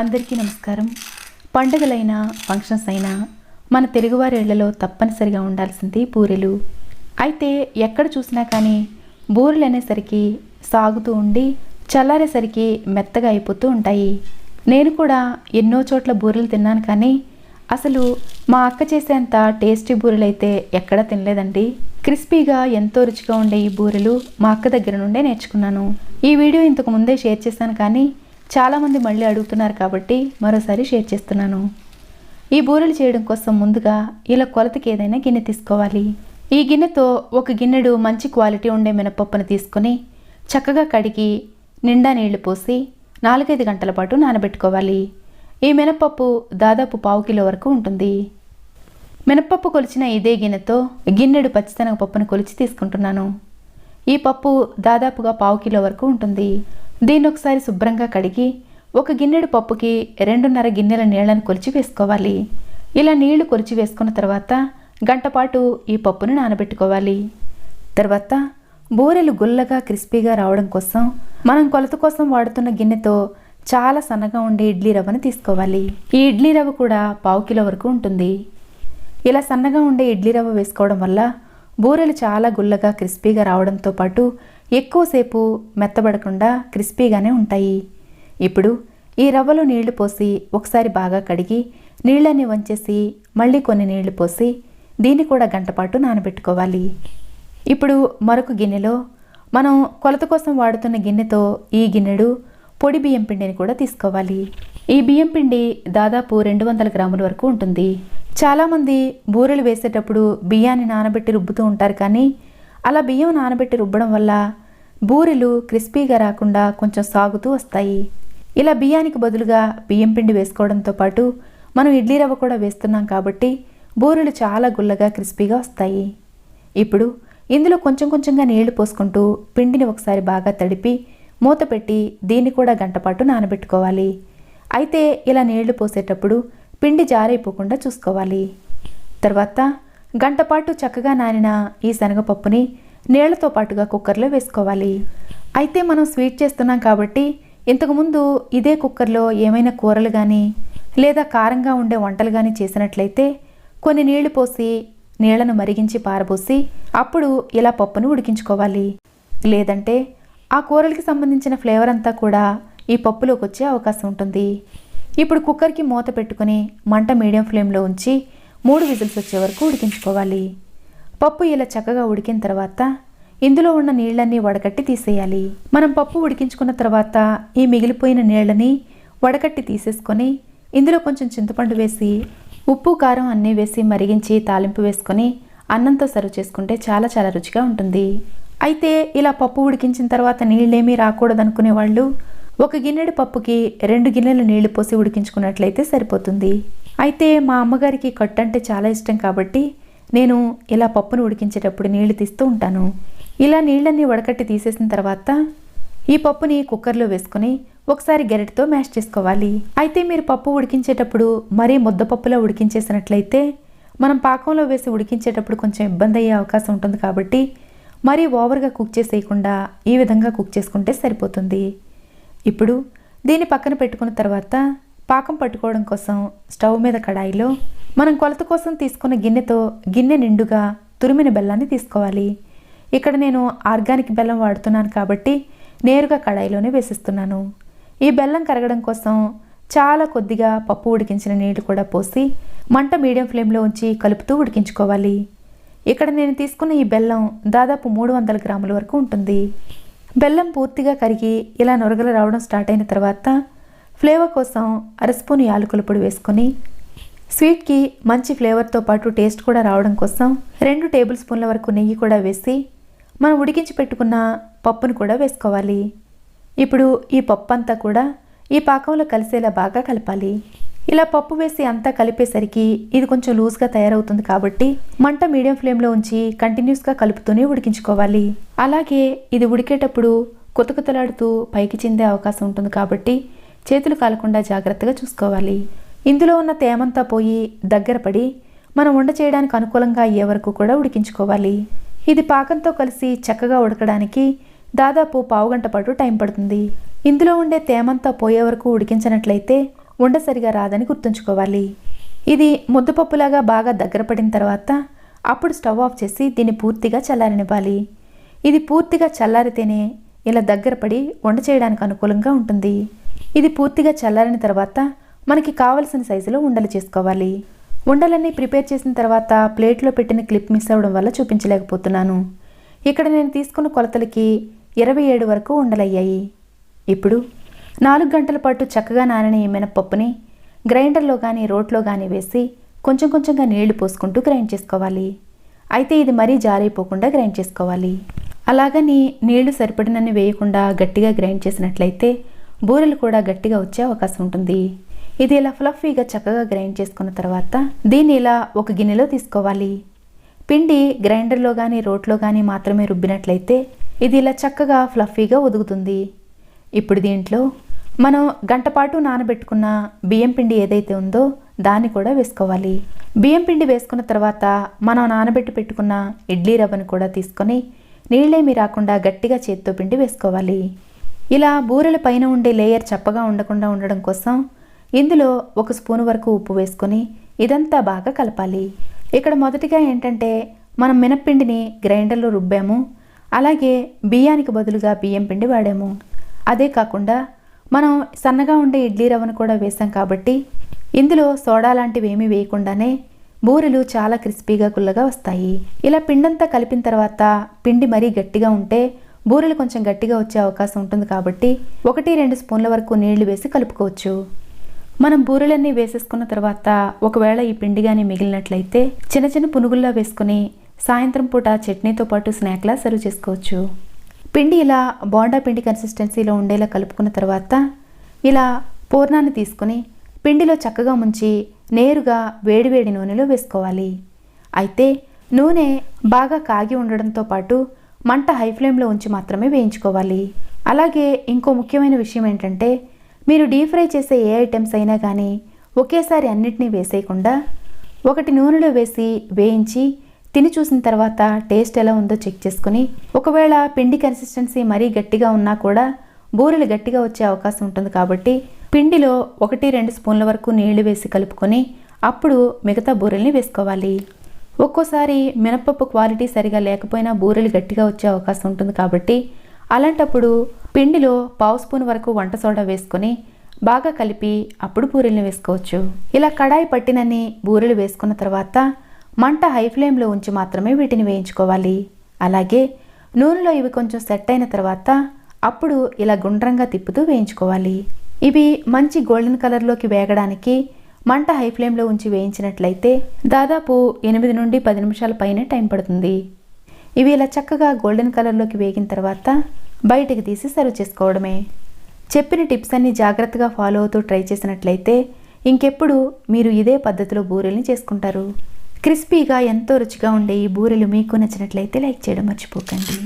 అందరికీ నమస్కారం. పండుగలైనా ఫంక్షన్స్ అయినా మన తెలుగువారి ఇళ్ళలో తప్పనిసరిగా ఉండాల్సింది బూరెలు. అయితే ఎక్కడ చూసినా కానీ బూరెలు అనేసరికి సాగుతూ ఉండి చల్లారేసరికి మెత్తగా అయిపోతూ ఉంటాయి. నేను కూడా ఎన్నో చోట్ల బూరెలు తిన్నాను కానీ అసలు మా అక్క చేసేంత టేస్టీ బూరెలు అయితే ఎక్కడా తినలేదండి. క్రిస్పీగా ఎంతో రుచిగా ఉండే ఈ బూరెలు మా అక్క దగ్గర నుండే నేర్చుకున్నాను. ఈ వీడియో ఇంతకు ముందే షేర్ చేశాను కానీ చాలామంది మళ్ళీ అడుగుతున్నారు కాబట్టి మరోసారి షేర్ చేస్తున్నాను. ఈ బూరెలు చేయడం కోసం ముందుగా ఇలా కొలతకి ఏదైనా గిన్నె తీసుకోవాలి. ఈ గిన్నెతో ఒక గిన్నెడు మంచి క్వాలిటీ ఉండే మినపప్పును తీసుకొని చక్కగా కడిగి నిండా నీళ్ళు పోసి నాలుగైదు గంటల పాటు నానబెట్టుకోవాలి. ఈ మినపప్పు దాదాపు పావు కిలో వరకు ఉంటుంది. మినపప్పు కొలిచిన ఇదే గిన్నెతో గిన్నెడు పచ్చిశనగ పప్పును కొలిచి తీసుకుంటున్నాను. ఈ పప్పు దాదాపుగా పావు కిలో వరకు ఉంటుంది. దీన్ని ఒకసారి శుభ్రంగా కడిగి ఒక గిన్నెడు పప్పుకి రెండున్నర గిన్నెల నీళ్ళను కొలిచి వేసుకోవాలి. ఇలా నీళ్ళు కొలిచి వేసుకున్న తర్వాత గంటపాటు ఈ పప్పును నానబెట్టుకోవాలి. తర్వాత బూరెలు గుల్లగా క్రిస్పీగా రావడం కోసం మనం కొలత కోసం వాడుతున్న గిన్నెతో చాలా సన్నగా ఉండే ఇడ్లీ రవ్వను తీసుకోవాలి. ఈ ఇడ్లీ రవ్వ కూడా పావు కిలో వరకు ఉంటుంది. ఇలా సన్నగా ఉండే ఇడ్లీ రవ్వ వేసుకోవడం వల్ల బూరెలు చాలా గుల్లగా క్రిస్పీగా రావడంతో పాటు ఎక్కువసేపు మెత్తబడకుండా క్రిస్పీగానే ఉంటాయి. ఇప్పుడు ఈ రవ్వలో నీళ్ళు పోసి ఒకసారి బాగా కడిగి నీళ్ళని వంచేసి మళ్ళీ కొన్ని నీళ్ళు పోసి దీన్ని కూడా గంటపాటు నానబెట్టుకోవాలి. ఇప్పుడు మరొక గిన్నెలో మనం కొలత కోసం వాడుతున్న గిన్నెతో ఈ గిన్నెడు పొడి బియ్యం పిండిని కూడా తీసుకోవాలి. ఈ బియ్యం పిండి దాదాపు రెండు వందల గ్రాముల వరకు ఉంటుంది. చాలామంది బూరెలు వేసేటప్పుడు బియ్యాన్ని నానబెట్టి రుబ్బుతూ ఉంటారు కానీ అలా బియ్యం నానబెట్టి రుబ్బడం వల్ల బూరెలు క్రిస్పీగా రాకుండా కొంచెం సాగుతూ వస్తాయి. ఇలా బియ్యానికి బదులుగా బియ్యం పిండి వేసుకోవడంతో పాటు మనం ఇడ్లీ రవ్వ కూడా వేస్తున్నాం కాబట్టి బూరెలు చాలా గుల్లగా క్రిస్పీగా వస్తాయి. ఇప్పుడు ఇందులో కొంచెం కొంచెంగా నీళ్ళు పోసుకుంటూ పిండిని ఒకసారి బాగా తడిపి మూత పెట్టి దీన్ని కూడా గంటపాటు నానబెట్టుకోవాలి. అయితే ఇలా నీళ్ళు పోసేటప్పుడు పిండి జారైపోకుండా చూసుకోవాలి. తర్వాత గంటపాటు చక్కగా నానిన ఈ శనగపప్పుని నీళ్ళతో పాటుగా కుక్కర్లో వేసుకోవాలి. అయితే మనం స్వీట్ చేస్తున్నాం కాబట్టి ఇంతకుముందు ఇదే కుక్కర్లో ఏమైనా కూరలు కానీ లేదా కారంగా ఉండే వంటలు కానీ చేసినట్లయితే కొన్ని నీళ్ళు పోసి నీళ్ళను మరిగించి పారబోసి అప్పుడు ఇలా పప్పును ఉడికించుకోవాలి. లేదంటే ఆ కూరలకి సంబంధించిన ఫ్లేవర్ అంతా కూడా ఈ పప్పులోకి వచ్చే అవకాశం ఉంటుంది. ఇప్పుడు కుక్కర్కి మూత పెట్టుకుని మంట మీడియం ఫ్లేమ్లో ఉంచి మూడు విజిల్స్ వచ్చే వరకు ఉడికించుకోవాలి. పప్పు ఇలా చక్కగా ఉడికిన తర్వాత ఇందులో ఉన్న నీళ్ళన్నీ వడకట్టి తీసేయాలి. మనం పప్పు ఉడికించుకున్న తర్వాత ఈ మిగిలిపోయిన నీళ్ళని వడకట్టి తీసేసుకొని ఇందులో కొంచెం చింతపండు వేసి ఉప్పు కారం అన్నీ వేసి మరిగించి తాలింపు వేసుకొని అన్నంతో సర్వ్ చేసుకుంటే చాలా చాలా రుచిగా ఉంటుంది. అయితే ఇలా పప్పు ఉడికించిన తర్వాత నీళ్ళేమీ రాకూడదనుకునే వాళ్ళు ఒక గిన్నెడు పప్పుకి రెండు గిన్నెలు నీళ్ళు పోసి ఉడికించుకున్నట్లయితే సరిపోతుంది. అయితే మా అమ్మగారికి కట్టు అంటే చాలా ఇష్టం కాబట్టి నేను ఇలా పప్పును ఉడికించేటప్పుడు నీళ్ళు తీస్తూ ఉంటాను. ఇలా నీళ్ళన్నీ వడకట్టి తీసేసిన తర్వాత ఈ పప్పుని కుక్కర్లో వేసుకుని ఒకసారి గరిటతో మ్యాష్ చేసుకోవాలి. అయితే మీరు పప్పు ఉడికించేటప్పుడు మరీ ముద్దపప్పులో ఉడికించేసినట్లయితే మనం పాకంలో వేసి ఉడికించేటప్పుడు కొంచెం ఇబ్బంది అయ్యే అవకాశం ఉంటుంది కాబట్టి మరీ ఓవర్గా కుక్ చేసేయకుండా ఈ విధంగా కుక్ చేసుకుంటే సరిపోతుంది. ఇప్పుడు దీన్ని పక్కన పెట్టుకున్న తర్వాత పాకం పట్టుకోవడం కోసం స్టవ్ మీద కడాయిలో మనం కొలత కోసం తీసుకున్న గిన్నెతో గిన్నె నిండుగా తురిమిన బెల్లాన్ని తీసుకోవాలి. ఇక్కడ నేను ఆర్గానిక్ బెల్లం వాడుతున్నాను కాబట్టి నేరుగా కడాయిలోనే వేసిస్తున్నాను. ఈ బెల్లం కరగడం కోసం చాలా కొద్దిగా పప్పు ఉడికించిన నీళ్ళు కూడా పోసి మంట మీడియం ఫ్లేమ్లో ఉంచి కలుపుతూ ఉడికించుకోవాలి. ఇక్కడ నేను తీసుకున్న ఈ బెల్లం దాదాపు మూడు వందల గ్రాముల వరకు ఉంటుంది. బెల్లం పూర్తిగా కరిగి ఇలా నొరగలు రావడం స్టార్ట్ అయిన తర్వాత ఫ్లేవర్ కోసం అర స్పూన్ యాలకుల పొడి వేసుకొని స్వీట్కి మంచి ఫ్లేవర్తో పాటు టేస్ట్ కూడా రావడం కోసం రెండు టేబుల్ స్పూన్ల వరకు నెయ్యి కూడా వేసి మనం ఉడికించి పెట్టుకున్న పప్పును కూడా వేసుకోవాలి. ఇప్పుడు ఈ పప్పు అంతా కూడా ఈ పాకంలో కలిసేలా బాగా కలపాలి. ఇలా పప్పు వేసి అంతా కలిపేసరికి ఇది కొంచెం లూజ్గా తయారవుతుంది కాబట్టి మంట మీడియం ఫ్లేమ్లో ఉంచి కంటిన్యూస్గా కలుపుతూనే ఉడికించుకోవాలి. అలాగే ఇది ఉడికేటప్పుడు కుతకుతలాడుతూ పైకి చెందే అవకాశం ఉంటుంది కాబట్టి చేతులు కాలకుండా జాగ్రత్తగా చూసుకోవాలి. ఇందులో ఉన్న తేమంతా పోయి దగ్గర పడి మనం వంట చేయడానికి అనుకూలంగా అయ్యే వరకు కూడా ఉడికించుకోవాలి. ఇది పాకంతో కలిసి చక్కగా ఉడకడానికి దాదాపు పావుగంట పాటు టైం పడుతుంది. ఇందులో ఉండే తేమంతా పోయే వరకు ఉడికించినట్లయితే ఉండ సరిగా రాదని గుర్తుంచుకోవాలి. ఇది ముద్దపప్పులాగా బాగా దగ్గర పడిన తర్వాత అప్పుడు స్టవ్ ఆఫ్ చేసి దీన్ని పూర్తిగా చల్లారనివ్వాలి. ఇది పూర్తిగా చల్లారితేనే ఇలా దగ్గర పడి వంట చేయడానికి అనుకూలంగా ఉంటుంది. ఇది పూర్తిగా చల్లారిన తర్వాత మనకి కావలసిన సైజులో ఉండలు చేసుకోవాలి. ఉండలన్నీ ప్రిపేర్ చేసిన తర్వాత ప్లేట్లో పెట్టిన క్లిప్ మిస్ అవ్వడం వల్ల చూపించలేకపోతున్నాను. ఇక్కడ నేను తీసుకున్న కొలతలకి ఇరవై ఏడు వరకు ఉండలయ్యాయి. ఇప్పుడు నాలుగు గంటల పాటు చక్కగా నానని ఈ మినపప్పుని గ్రైండర్లో కానీ రోట్లో కానీ వేసి కొంచెం కొంచెంగా నీళ్ళు పోసుకుంటూ గ్రైండ్ చేసుకోవాలి. అయితే ఇది మరీ జారైపోకుండా గ్రైండ్ చేసుకోవాలి. అలాగని నీళ్ళు సరిపడినన్ని వేయకుండా గట్టిగా గ్రైండ్ చేసినట్లయితే బూరెలు కూడా గట్టిగా వచ్చే అవకాశం ఉంటుంది. ఇది ఇలా ఫ్లఫీగా చక్కగా గ్రైండ్ చేసుకున్న తర్వాత దీన్ని ఇలా ఒక గిన్నెలో తీసుకోవాలి. పిండి గ్రైండర్లో కానీ రోట్లో కానీ మాత్రమే రుబ్బినట్లయితే ఇది ఇలా చక్కగా ఫ్లఫీగా ఒదుగుతుంది ఇప్పుడు దీంట్లో మనం గంటపాటు నానబెట్టుకున్న బియ్యం పిండి ఏదైతే ఉందో దాన్ని కూడా వేసుకోవాలి. బియ్యం పిండి వేసుకున్న తర్వాత మనం నానబెట్టి పెట్టుకున్న ఇడ్లీ రవ్వను కూడా తీసుకొని నీళ్ళేమి రాకుండా గట్టిగా చేత్తో పిండి వేసుకోవాలి. ఇలా బూరెల పైన ఉండే లేయర్ చప్పగా ఉండకుండా ఉండడం కోసం ఇందులో ఒక స్పూన్ వరకు ఉప్పు వేసుకొని ఇదంతా బాగా కలపాలి. ఇక్కడ మొదటిగా ఏంటంటే మనం మినప్పిండిని గ్రైండర్లో రుబ్బాము. అలాగే బియ్యానికి బదులుగా బియ్యం పిండి వాడాము. అదే కాకుండా మనం సన్నగా ఉండే ఇడ్లీ రవ్వను కూడా వేసాం కాబట్టి ఇందులో సోడా లాంటివి ఏమీ వేయకుండానే బూరెలు చాలా క్రిస్పీగా గుల్లగా వస్తాయి. ఇలా పిండంతా కలిపిన తర్వాత పిండి మరీ గట్టిగా ఉంటే బూరెలు కొంచెం గట్టిగా వచ్చే అవకాశం ఉంటుంది కాబట్టి ఒకటి రెండు స్పూన్ల వరకు నీళ్ళు వేసి కలుపుకోవచ్చు. మనం బూరెలన్నీ వేసేసుకున్న తర్వాత ఒకవేళ ఈ పిండి కానీ మిగిలినట్లయితే చిన్న చిన్న పునుగుల్లా వేసుకుని సాయంత్రం పూట చట్నీతో పాటు స్నాక్లా సర్వ్ చేసుకోవచ్చు. పిండి ఇలా బోండా పిండి కన్సిస్టెన్సీలో ఉండేలా కలుపుకున్న తర్వాత ఇలా పూర్ణాన్ని తీసుకొని పిండిలో చక్కగా ముంచి నేరుగా వేడివేడి నూనెలో వేసుకోవాలి. అయితే నూనె బాగా కాగి ఉండడంతో పాటు మంట హై ఫ్లేమ్లో ఉంచి మాత్రమే వేయించుకోవాలి. అలాగే ఇంకో ముఖ్యమైన విషయం ఏంటంటే మీరు డీప్ ఫ్రై చేసే ఏ ఐటమ్స్ అయినా కానీ ఒకేసారి అన్నిటినీ వేసేయకుండా ఒకటి నూనెలో వేసి వేయించి తిని చూసిన తర్వాత టేస్ట్ ఎలా ఉందో చెక్ చేసుకుని ఒకవేళ పిండి కన్సిస్టెన్సీ మరీ గట్టిగా ఉన్నా కూడా బూరెలు గట్టిగా వచ్చే అవకాశం ఉంటుంది కాబట్టి పిండిలో ఒకటి రెండు స్పూన్ల వరకు నీళ్ళు వేసి కలుపుకొని అప్పుడు మిగతా బూరెల్ని వేసుకోవాలి. ఒక్కోసారి మినపప్పు క్వాలిటీ సరిగా లేకపోయినా బూరెలు గట్టిగా వచ్చే అవకాశం ఉంటుంది కాబట్టి అలాంటప్పుడు పిండిలో పావు స్పూన్ వరకు వంట సోడా వేసుకొని బాగా కలిపి అప్పుడు బూరెల్ని వేసుకోవచ్చు. ఇలా కడాయి పట్టినన్ని బూరెలు వేసుకున్న తర్వాత మంట హై ఫ్లేమ్లో ఉంచి మాత్రమే వీటిని వేయించుకోవాలి. అలాగే నూనెలో ఇవి కొంచెం సెట్ అయిన తర్వాత అప్పుడు ఇలా గుండ్రంగా తిప్పుతూ వేయించుకోవాలి. ఇవి మంచి గోల్డెన్ కలర్లోకి వేగడానికి మంట హై ఫ్లేమ్లో ఉంచి వేయించినట్లయితే దాదాపు ఎనిమిది నుండి పది నిమిషాల పైన టైం పడుతుంది. ఇవి ఇలా చక్కగా గోల్డెన్ కలర్లోకి వేగిన తర్వాత బయటికి తీసి సర్వ్ చేసుకోవడమే. చెప్పిన టిప్స్ అన్ని జాగ్రత్తగా ఫాలో అవుతూ ట్రై చేసినట్లయితే ఇంకెప్పుడు మీరు ఇదే పద్ధతిలో బూరెల్ని చేసుకుంటారు. క్రిస్పీగా ఎంతో రుచిగా ఉండే ఈ బూరెలు మీకు నచ్చినట్లయితే లైక్ చేయడం మర్చిపోకండి.